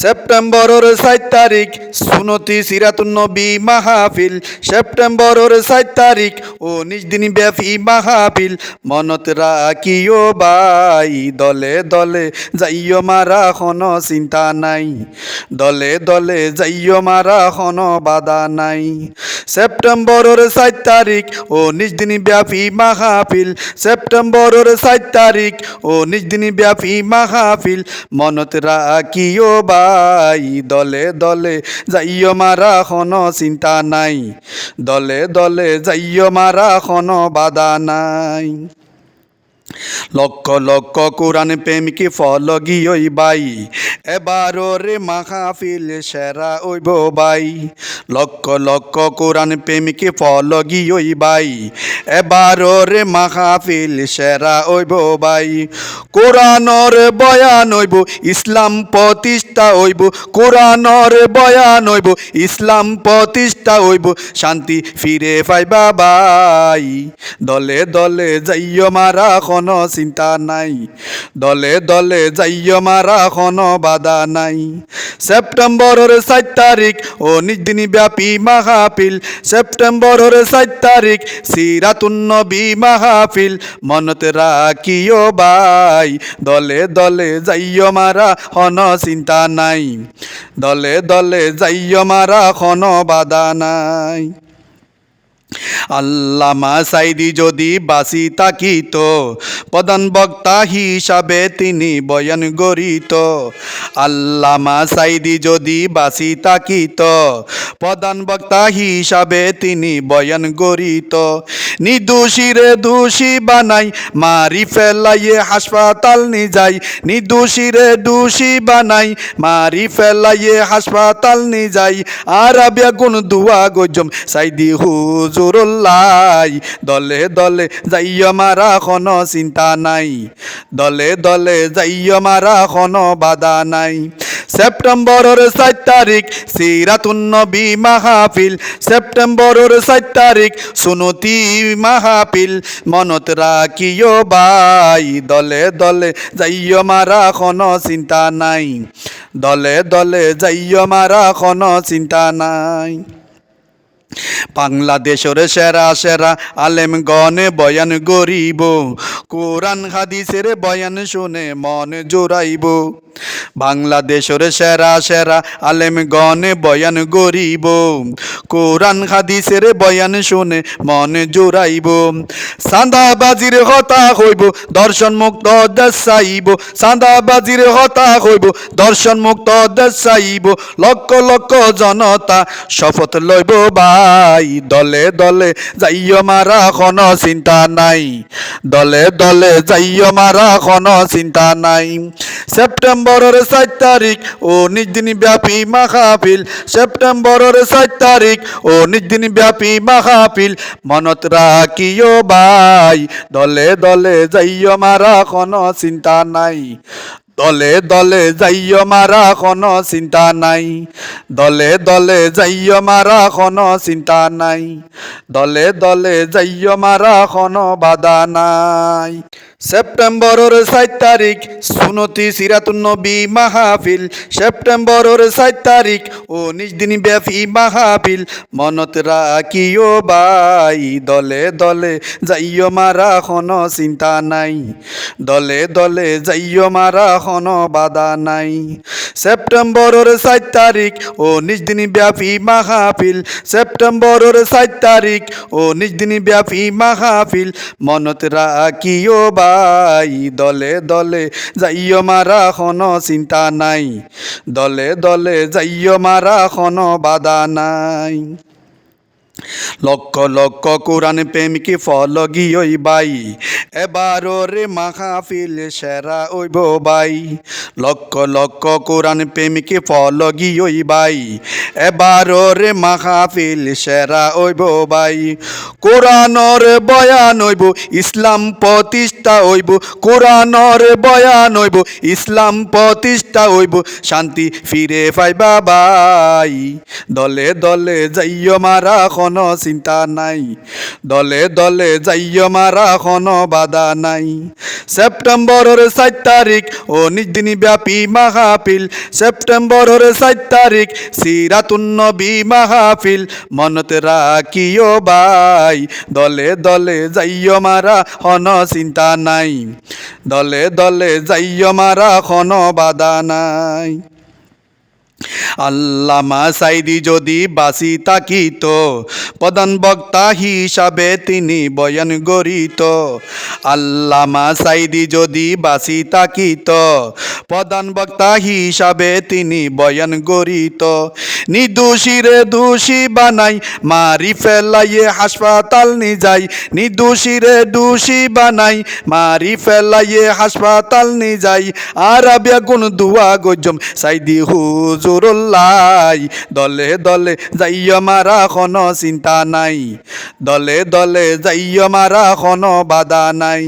সেপ্টেম্বরের সাত তারিখ, সুনতি সিরাতুন্নবী মাহফিল। সেপ্টেম্বরের সাত তারিখ ও দিন ব্যাপী মাহফিল। মনত রাখিও বাই দলে দলে যাইও মারা খন চিন্তা নাই। দলে দলে যাইও মারা খন বাধা নাই। সেপ্টেম্বরের সাত তারিখ ও দিন ব্যাপী মাহফিল। সেপ্টেম্বরের সাত তারিখ ও দিন ব্যাপী মাহফিল। মনত রাখিও বাই দলে দলে যাইয় মারা খন চিন্তা নাই। দলে দলে যাইয় মারা খন বাধা নাই। লক্ষ লক্ষ কোরআন প্রেমিকে ফল গিয়ই বাই এবার রে মাহফিল সেরা ওইব by lakh lakh Quran প্রেমিকে fall গিয়ই by এবার রে মাহফিল সেরা ওইব বাই কোরআনর বয়ান হইব, ইসলাম প্রতিষ্ঠা হইব। কোরআনর বয়ান হইব, ইসলাম প্রতিষ্ঠা হইব। শান্তি ফিরে পাইবা বাই দলে দলে যাইয় মারা কোনো চিন্তা নাই। দলে দলে যাইও মারা কোনো বাধা নাই। সেপ্টেম্বরের সাত তারিখ, ও নিজদিন ব্যাপী মাহফিল। সেপ্টেম্বরের সাত তারিখ সিরাতুন্নবী মাহফিল। মনত রাখিও বাই দলে দলে যাইও মারা হন চিন্তা নাই। দলে দলে যাইও মারা হন বাধা নাই। আল্লামা সাইদি যদি বাসি তাকিত, প্রধান বক্তা হিসাবে তিনি বয়ান গরিত আল্লামা সাইদি যদি বাসি তাকিত, প্রধান বক্তা হিসাবে তিনি বয়ান গরিত নিদোষীরে দোষী বানাই, মারি ফেলাইয়ে হাসপাতাল নি যাই নিদোষীরে দোষী বানাই, মারি ফেলাইয়ে হাসপাতাল নি যাই আর বেগুন দুয়া গজম, সাইদি হুজুরুল্লাই দলে দলে যাইয় মারা কোনো চিন্তা নাই। দলে দলে যাইয় মারা কোনো বাধা নাই। সেপ্টেম্বরের সাত তারিখ সিরাতুন্নবী মাহফিল। সেপ্টেম্বরের সাত তারিখ, সুনতি মাহফিল। মনত রাখিও বাই দলে দলে যাইয় মারা কোনো চিন্তা নাই। দলে দলে যাইয় মারা কোনো চিন্তা নাই। বাংলাদেশের সেরা সেরা আলেম গনে বয়ান গরিব কোরআন, হাদিসের বয়ান শুনে মন জোরাইব বাংলাদেশের সেরা সেরা আলেম গনে বয়ান গরিব কোরআন, হাদিসের বয়ান শুনে মন জোরাইব সান্দাবাজির হতা হইব দর্শন মুক্ত দেশ চাইব সান্দাবাজির হতা হইব দর্শন মুক্ত দেশ চাইব লক্ষ লক্ষ জনতা শপথ লইব ভাই দলে দলে যাইয় মারা কোনো চিন্তা নাই। দলে দলে যাইয় মারা কোনো চিন্তা নাই। সেপ্টেম্বরের সাত তারিখ, ও দিন ব্যাপী মাহফিল সেপ্টেম্বরের সাত তারিখ, ও দিন ব্যাপী মাহফিল মনত রাখিও ভাই, দলে দলে যাইয় মারা কোনো চিন্তা নাই। দলে দলে যাইয় মারা কোন চিন্তা নাই। দলে দলে যাইয় মারা কোন চিন্তা নাই। দলে দলে যাইয় মারা কোন বাধা নাই। সেপ্টেম্বরের সাত তারিখ, সুনতি সিরাতুন্নবী মাহফিল। সেপ্টেম্বরের সাত তারিখ ও নিজ দিন ব্যাপী মাহফিল। মনত রাখিও বাই দলে দলে যাইয় মারা কোনো চিন্তা নাই। দলে দলে যাইয় মারা কোনো বাধা নাই। সেপ্টেম্বরের সাত তারিখ ও নিজ দিন ব্যাপী মাহফিল। সেপ্টেম্বরের সাত তারিখ ও নিজ দিন ব্যাপী মাহফিল। মনত রাখিও বাই দলে দলে যাইয় মারা কোনো চিন্তা নাই। দলে দলে যাইয় মারা কোনো বাধা নাই। লক্ষ লক্ষ কোরআন প্রেমিকে ফল গিয়ই বাই। এবার রে মাহফিল সেরা ওইব by. Lakh lakh Quran প্রেমিকে fall গিয়ই by. এবার রে মাহফিল সেরা ওইব বাই। কোরআনর বয়ান হইব, ইসলাম প্রতিষ্ঠা হইব। কোরআনর বয়ান হইব, ইসলাম প্রতিষ্ঠা হইব। শান্তি ফিরে পাইবা বাই। দলে দলে যাইয় মারা কোনো চিন্তা নাই। দলে দলে যাইয় মারা কোনো বাধা নাই। সেপ্টেম্বরের চার তারিখ ও দিন ব্যাপী মাহফিল। সেপ্টেম্বরের চার তারিখ সিরাতুন্নবী মাহফিল। মনত রাখিও বাই। দলে দলে যাইয় মারা হন চিন্তা নাই। দলে দলে যাইয় মারা হন বাধা নাই। আল্লামা সাইদি যদি বাসি তাকিত, প্রধান বক্তা হিসাবে তিনি বয়ান গরিত আল্লামা সাইদি যদি বাসি তাকিত, প্রধান বক্তা হিসাবে তিনি বয়ান গরিত নিদোষীরে দোষী বানাই, মারি ফেলাইয়ে হাসপাতাল নি যাই নিদোষীরে দোষী বানাই, মারি ফেলাইয়ে হাসপাতাল নি যাই আর বেগুন দুয়া গজম, সাইদি হুজুরুল্লাই দলে দলে যাইয় মারা কোনো চিন্তা নাই। দলে দলে যাইয় মারা কোনো বাধা নাই।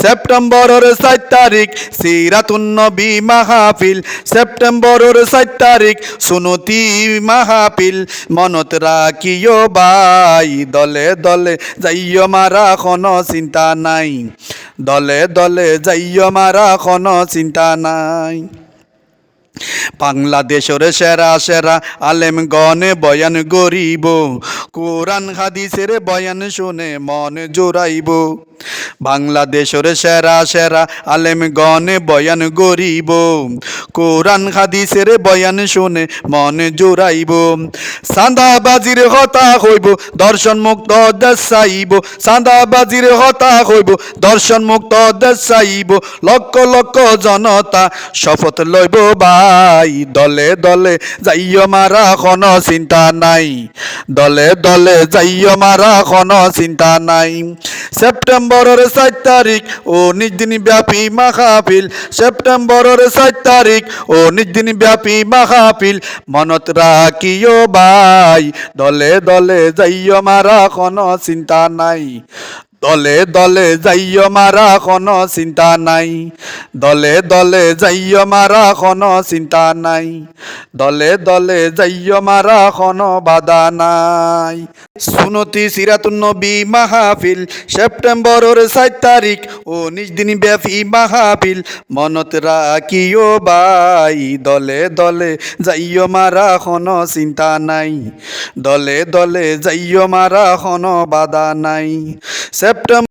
সেপ্টেম্বরের চার তারিখ সিরাতুন্নবী মাহফিল। সেপ্টেম্বরের চার তারিখ, সুনতি মাহফিল। মনত রাখিও বাই দলে দলে যাইয় মারা কোনো চিন্তা নাই। দলে দলে যাইয় মারা কোনো চিন্তা নাই। বাংলাদেশের সেরা সেরা আলেম গনে বয়ান গরিব কোরআন, হাদিসের বয়ান শুনে মন জোরাইব বাংলাদেশের সেরা সেরা আলেম গনে বয়ান গরিব কোরআন, হাদিসের বয়ান শুনে মন জোরাইব সান্দাবাজির হতা হইব দর্শন মুক্ত দেশ চাইব সান্দাবাজির হতা হইব দর্শন মুক্ত দেশ চাইব লক্ষ লক্ষ জনতা শপথ লইব ভাই দলে দলে যাইয় মারা কোনো চিন্তা নাই। দলে দলে যাইয় মারা কোনো চিন্তা নাই। সেপ্টেম্বরের চার তারিখ, ও দিন ব্যাপী মাহফিল সেপ্টেম্বরের চার তারিখ, ও দিন ব্যাপী মাহফিল মনত রাখিও ভাই, দলে দলে যাইয় মারা কোনো চিন্তা নাই। দলে দলে যাইয় মারা কোনো চিন্তা নাই। দলে দলে যাইয় মারা কোনো চিন্তা নাই। দলে দলে যাইয় মারা কোনো বাধা নাই। সুনতি সিরাতুন্নবী মাহফিল সেপ্টেম্বরের চার তারিখ ও নিজ দিন ব্যাপী মাহফিল। মনত রাখিও বাই দলে দলে যাইয় মারা কোনো চিন্তা নাই। দলে দলে যাইয় মারা কোনো বাধা নাই। ٹرمپ